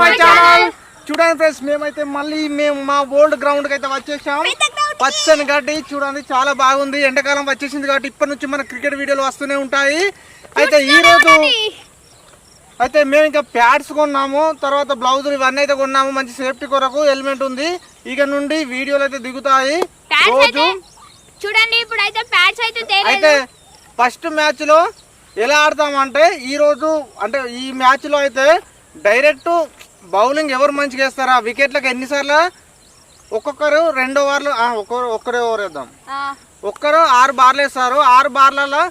My channel చూడండి friends మేమైతే మళ్ళీ మేము మా ఓల్డ్ గ్రౌండ్కి అయితే వచ్చేసాం పచ్చని గడ్డి చూడండి చాలా బాగుంది. ఎండాకాలం వచ్చేసింది కాబట్టి ఇప్పటి నుంచి మన క్రికెట్ వీడియోలు వస్తూనే ఉంటాయి. అయితే ఈ రోజు అయితే మేము ఇంకా ప్యాడ్స్ కొన్నాము తర్వాత బ్లౌజులు ఇవన్నీ అయితే కొన్నాము మంచి సేఫ్టీ కొరకు హెల్మెట్ ఉంది. ఇక నుండి వీడియోలు అయితే దిగుతాయి. రోజు అయితే చూడండి ఇప్పుడు అయితే ప్యాడ్స్ అయితే ఫస్ట్ మ్యాచ్లో ఎలా ఆడతామంటే ఈ రోజు అంటే ఈ మ్యాచ్లో అయితే డైరెక్ట్ బౌలింగ్ ఎవరు మంచిగా వేస్తారా? వికెట్లకు ఎన్నిసార్లు? ఒక్కొక్కరు రెండు ఓవర్లు ఆ, ఒక్కరు ఒక్కరే ఓవర్ వేద్దాం. ఆ, ఒక్కరు ఆరు బార్లు వేస్తారు. ఆరు బార్లలో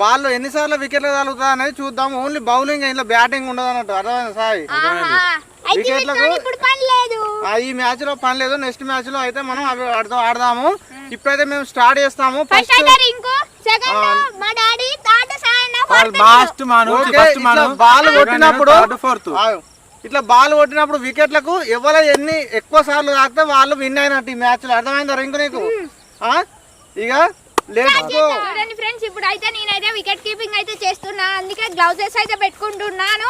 బాల్ ఎన్నిసార్లు వికెట్లు తగులుతా అనేది చూద్దాం. ఓన్లీ బౌలింగ్ ఇంట్లో బ్యాటింగ్ ఉండదు అన్నట్టు. అర్థమైంది సాయి? ఆహా. అయితే వికెట్లకు వీటితోని ఇప్పుడు పని లేదు. ఆ, ఈ మ్యాచ్లో పని లేదు. నెక్స్ట్ మ్యాచ్లో అయితే మనం అవి ఆడదాం ఆడదాము. ఇప్పుడైతే మేము స్టార్ట్ చేస్తాము. ఫస్ట్ ఫస్ట్ అయితే రింకు సెకండ్ మా డాడీ థర్డ్ సాయన లాస్ట్ మాను ఓకే, ఫస్ట్ మాను బాల్ కొట్టినప్పుడు ఫోర్త్ ఆగు. ఇట్లా బాల్ కొట్టినప్పుడు వికెట్లకు ఎవరు ఎన్ని ఎక్కువ సార్లు తాకితే వాళ్ళు విన్ అయినట్టు ఈ మ్యాచ్లో. అర్థమైందా రింకు నీకు? ఇక చూడండి ఫ్రెండ్స్ ఇప్పుడు అయితే నేనైతే వికెట్ కీపింగ్ అయితే చేస్తున్నా. అందుకే గ్లౌజెస్ అయితే పెట్టుకుంటున్నాను.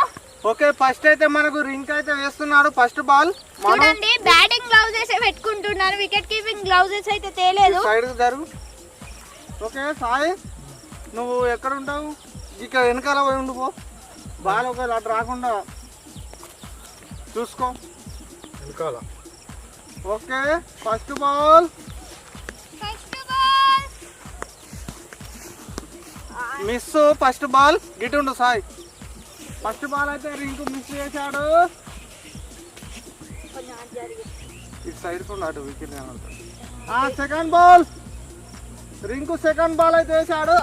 ఓకే ఫస్ట్ అయితే మనకు రింక్ అయితే వేస్తున్నాడు ఫస్ట్ బాల్ చూడండి బ్యాటింగ్ గ్లౌజెస్ పెట్టుకుంటున్నాను. వికెట్ కీపింగ్ గ్లౌజెస్ అయితే తేలేదు. సైడ్ జరుగు ఓకే సాయి నువ్వు ఎక్కడ ఉంటావు? ఇక వెనకాల పోయి ఉండు పో. బాల్ ఒకవేళ అటు రాకుండా చూసుకో. Okay first ball. First ball. Miss first ball. గిటుండు Sai. First ball అయితే రింకు మిస్ చేశాడు. ఇటు సైడ్ కుండా అటు wicket second ball Rinku second ball అయితే వేసాడు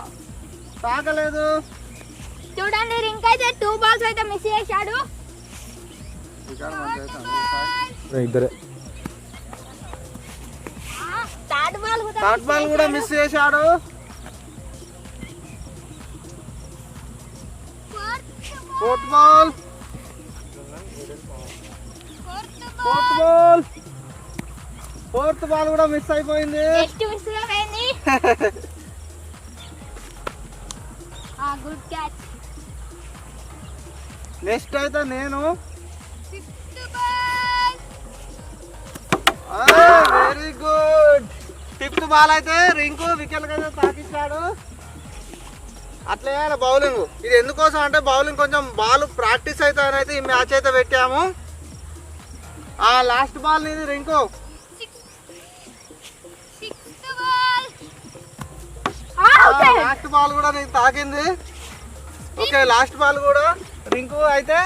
తాకలేదు. చూడండి రింక్ అయితే టూ బాల్స్ అయితే మిస్ చేశాడు. ఇద్దరే థర్డ్ బాల్ కూడా థర్డ్ బాల్ కూడా మిస్ చేశాడు fourth ball fourth ball fourth ball కూడా మిస్ అయిపోయింది నెక్స్ట్ మిస్గా పోయింది గుడ్ క్యాచ్ నెక్స్ట్ అయితే నేను వెరీ గుడ్ ఫిఫ్త్ బాల్ అయితే రింకు వికెట్ అయితే తాకిచ్చాడు అట్లే బౌలింగ్. ఇది ఎందుకోసం అంటే బౌలింగ్ కొంచెం బాల్ ప్రాక్టీస్ అయితే అని అయితే ఈ మ్యాచ్ అయితే పెట్టాము. ఆ లాస్ట్ బాల్ నీది రింకు. లాస్ట్ బాల్ కూడా నీకు తాకింది. ఓకే లాస్ట్ బాల్ కూడా రింకు అయితే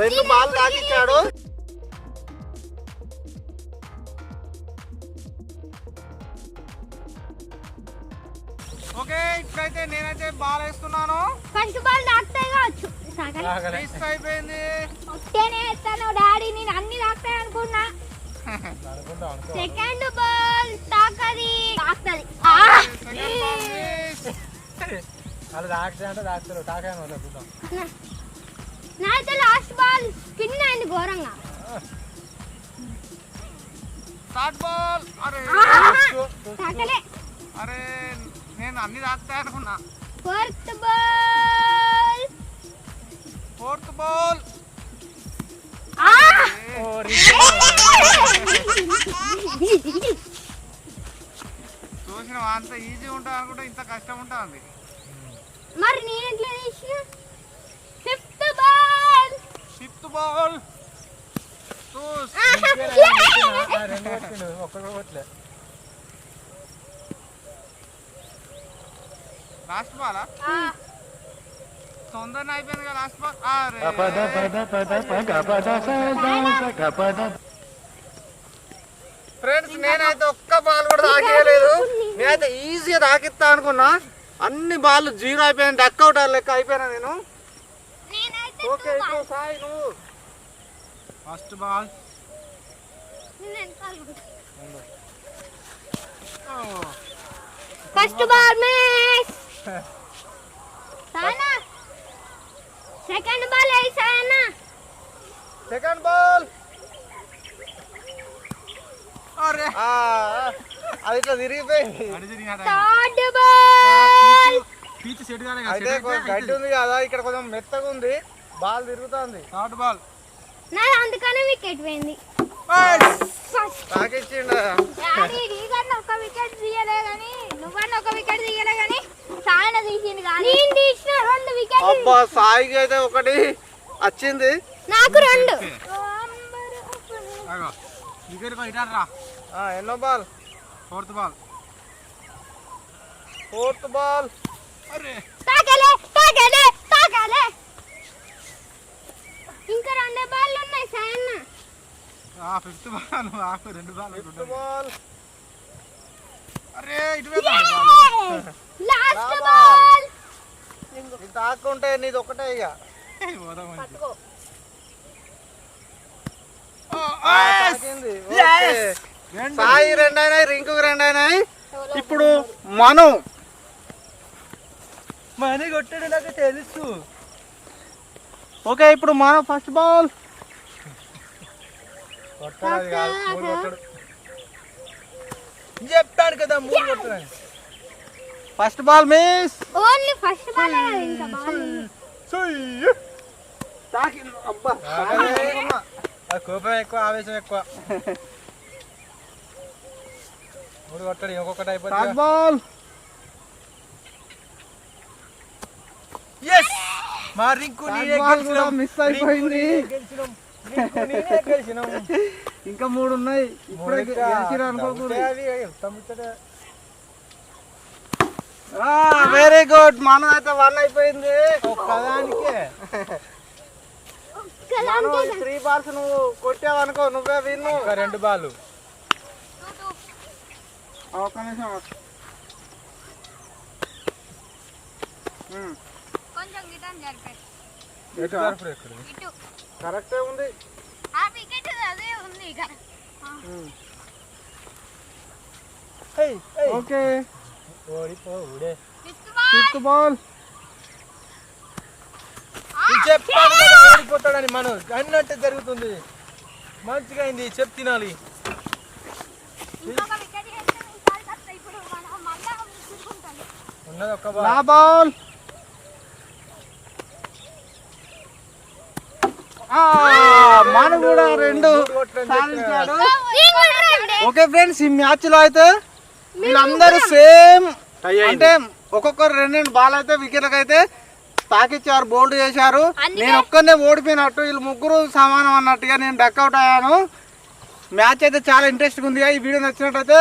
రెండు బాల్ తాకిచ్చాడు. ఇప్పుడైతే నేనైతే బాల్ వేస్తున్నాను. ఫస్ట్ బాల్ కావచ్చు. తాకాలి. మిస్ అయిపోయింది. డాడీ నేను అన్ని తాకుతాయి అనుకున్నా. సెకండ్ బాల్ తాకది. తాకుతది ఆ! సెకండ్ బాల్ మిస్ వాళ్ళు తాకితే అంటే తాకుతారు. తాకాను చూద్దాం నాయితే లాస్ట్ బాల్ స్పిన్ అయింది ఘోరంగా. థర్డ్ బాల్ అరే. తాకలే. అరే. నేను అన్ని తాకుతాయి అనుకున్నా ఫోర్త్ బాల్ ఫోర్త్ బాల్ చూసిన అంత ఈజీ ఉంటుంది అనుకుంటే ఇంత కష్టం ఉంటుంది మరి నేను ఎట్లా తీసిన ఫిఫ్త్ బాల్ ఫిఫ్త్ బాల్ చూస్ రెండు కొట్టిండు ఒక్కడు కొట్టలే లాస్ట్ బాల్? తొందరగా అయిపోయింది కదా లాస్ట్ బాల్. అరే. పద పద పద పగ పద స పద ఫ్రెండ్స్ నేనైతే ఒక్క బాల్ కూడా తాకేయలేదు నేనైతే ఈజీగా తాకిస్తా అనుకున్నా. అన్ని బాల్ జీరో అయిపోయాయి డక్ అవుట్ లెక్క అయిపోయినా నేను. నేనైతే ఓకే ఇప్పుడు సాయి నువ్వు. First ball first ball miss second ball వేయి సానా సెకండ్ బాల్ అరే. అది ఇట్లా తిరిగిపోయింది. థర్డ్ బాల్ పీచ్ సెట్ అయితే కొంచెం గడ్డి ఉంది కదా ఇక్కడ కొంచెం మెత్తగా ఉంది. బాల్ తిరుగుతుంది. థర్డ్ బాల్ నాది అందుకనే వికెట్ పోయింది. తాకిచ్చిండు? డాడీ నీకన్నా ఒక వికెట్ తీయలే కానీ నువ్వన్నా ఒక వికెట్ తీయలే కానీ అబ్బా సాయికి అయితే ఒకటి వచ్చింది. నాకు రెండు. ఆ, ఎన్నో ball? Fourth ball. Fourth ball. తాకలే తాకలే తాకలే. ఇంకా రెండే బాల్ ఉన్నాయి సాయన్న. ఫిఫ్త్ బాల్ ఆకు రెండు బాల్. Fifth ball. అరే ఇటు లాస్ట్ బాల్! ఇది తాకుంటే నీది ఒకటే ఇక. సాయి రెండు. అయినాయి రింకు రెండు అయినాయి ఇప్పుడు మనం. మనీ కొట్టాడు నాకు తెలుసు. ఓకే ఇప్పుడు మనం ఫస్ట్ బాల్. కొట్టాడు. కాదు మూడు కొట్టాడు చెప్తాను కదా మూడు కొట్టాడు first ball miss only first ball ఇంకా బాల్ తాకింది అబ్బా ఆ కోపం ఎక్కువ ఆవేశం ఎక్కువ మూడు కొట్టాడు ఇంకొకటి థర్డ్ అయిపోతుంది బాల్ ఎస్ మా రింకు నేనే బాల్ కూడా గెలిచినాం మిస్ అయిపోయింది గెలిచినాం రింకు నేనే గెలిచినాం ఇంకా మూడు ఉన్నాయి. ఇప్పుడే గెలిచిరా అనుకోకూడదు. వెరీ గుడ్ మనం అయితే వన్ అయిపోయింది. ఒక్కదానికే. త్రీ బాల్స్ నువ్వు కొట్టావు అనుకో నువ్వే విన్ను. ఒక రెండు బాలు ఒక్క నిమిషం. కరెక్టే ఉంది ఆ వికెట్ అదే ఉంది ఇక ఓకే ఓడిపోవుడే ఫిఫ్త్ బాల్ ఫిఫ్త్ బాల్ చెప్పాను కదా ఓడిపోతాడని మనం అన్నట్టు జరుగుతుంది మంచిగా అయింది చెప్ తినాలి ఉన్నది ఒక్క నా బాల్ మన కూడా రెండు సాధించాడు. ఓకే ఫ్రెండ్స్ ఈ మ్యాచ్లో అయితే వీళ్ళందరూ సేమ్ అంటే ఒక్కొక్కరు రెండు రెండు బాల్ అయితే వికెట్లకు అయితే తాకిచ్చారు బోల్డ్ చేశారు. నేను ఒక్కనే ఓడిపోయినట్టు వీళ్ళు ముగ్గురు సమానం అన్నట్టుగా నేను డక్అవుట్ అయ్యాను. మ్యాచ్ అయితే చాలా ఇంట్రెస్టింగ్ ఉంది. ఈ వీడియో నచ్చినట్టయితే